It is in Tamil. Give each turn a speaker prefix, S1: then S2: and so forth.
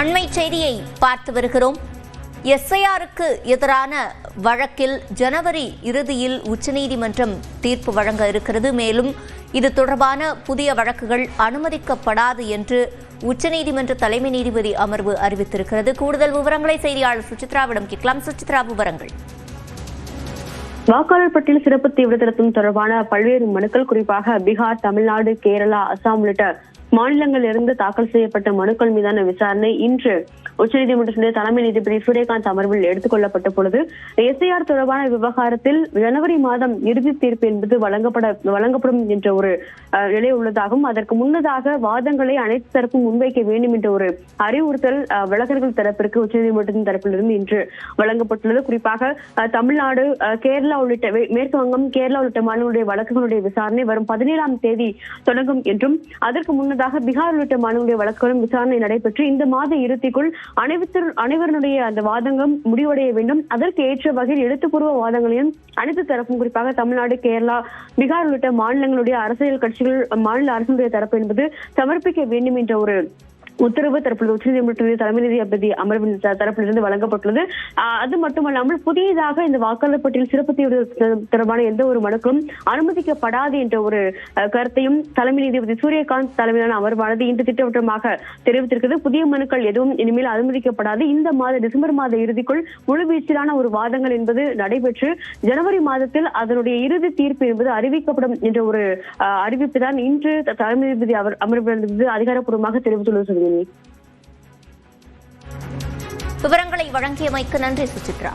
S1: அண்மை செய்தியை பார்த்து வருகிறோம். எஸ்ஐஆருக்கு எதிரான வழக்கில் ஜனவரி இறுதியில் உச்சநீதிமன்றம் தீர்ப்பு வழங்க இருக்கிறது. மேலும் இது தொடர்பான புதிய வழக்குகள் அனுமதிக்கப்படாது என்று உச்சநீதிமன்ற தலைமை நீதிபதி அமர்வு அறிவித்திருக்கிறது. கூடுதல் விவரங்களை செய்தியாளர் சுசித்ராவிடம் கேட்கலாம். சுசித்ரா விவரங்கள்.
S2: வாக்காளர் பட்டியல் சிறப்பு தீவிர தொடர்பான பல்வேறு மனுக்கள் குறிப்பாக பீகார் தமிழ்நாடு கேரளா அசாம் உள்ளிட்ட மாநிலங்களிலிருந்து தாக்கல் செய்யப்பட்ட மனுக்கள் மீதான விசாரணை இன்று உச்சநீதிமன்றத்தினுடைய தலைமை நீதிபதி சூரியகாந்த் அமர்வில் எடுத்துக் கொள்ளப்பட்ட பொழுது எஸ்ஐஆர் தொடர்பான விவகாரத்தில் ஜனவரி மாதம் இறுதி தீர்ப்பு என்பது வழங்கப்பட வழங்கப்படும் என்ற ஒரு நிலை உள்ளதாகவும் அதற்கு முன்னதாக வாதங்களை அனைத்து தரப்பும் முன்வைக்க வேண்டும் என்ற ஒரு அறிவுறுத்தல் அஹ், வழக்கறிஞர்கள் தரப்பிற்கு உச்சநீதிமன்றத்தின் தரப்பிலிருந்து இன்று வழங்கப்பட்டுள்ளது. குறிப்பாக தமிழ்நாடு கேரளா உள்ளிட்ட மேற்கு வங்கம் கேரளா உள்ளிட்ட மாநிலங்களுடைய வழக்குகளுடைய விசாரணை வரும் பதினேழாம் தேதி தொடங்கும் என்றும் அதற்கு முன்னதாக பீகார் உள்ளிட்ட மாநிலங்களுடைய வழக்குகளும் விசாரணை நடைபெற்று இந்த மாத இறுதிக்குள் அனைத்து அனைவருடைய அந்த வாதங்களும் முடிவடைய வேண்டும். அதற்கு ஏற்ற வகையில் எழுத்துப்பூர்வ வாதங்களையும் அனைத்து தரப்பும் குறிப்பாக தமிழ்நாடு கேரளா பீகார் உள்ளிட்ட மாநிலங்களுடைய அரசியல் கட்சிகள் மாநில அரசுடைய தரப்பு என்பது சமர்ப்பிக்க வேண்டும் என்ற ஒரு உத்தரவு தற்பொழுது உச்சநீதிமன்றத்தினுடைய தலைமை நீதிபதி அமர்வின் தரப்பிலிருந்து வழங்கப்பட்டுள்ளது. அது மட்டுமல்லாமல் புதியதாக இந்த வாக்காளர் பட்டியல் சிறப்பு தீவிர தொடர்பான எந்த ஒரு மனுக்களும் அனுமதிக்கப்படாது என்ற ஒரு கருத்தையும் தலைமை நீதிபதி சூரியகாந்த் தலைமையிலான அமர்வானது இன்று திட்டவட்டமாக தெரிவித்திருக்கிறது. புதிய மனுக்கள் எதுவும் இனிமேல் அனுமதிக்கப்படாது. இந்த மாத டிசம்பர் மாத இறுதிக்குள் முழுவீச்சிலான ஒரு வாதங்கள் என்பது நடைபெற்று ஜனவரி மாதத்தில் அதனுடைய இறுதி தீர்ப்பு என்பது அறிவிக்கப்படும் என்ற ஒரு அஹ், அறிவிப்பு தான் இன்று தலைமை நீதிபதி அவர் அமர்விலிருந்து அதிகாரப்பூர்வமாக தெரிவித்துள்ளது
S1: விவரங்களை வழங்கியமைக்கு நன்றி சுசித்ரா.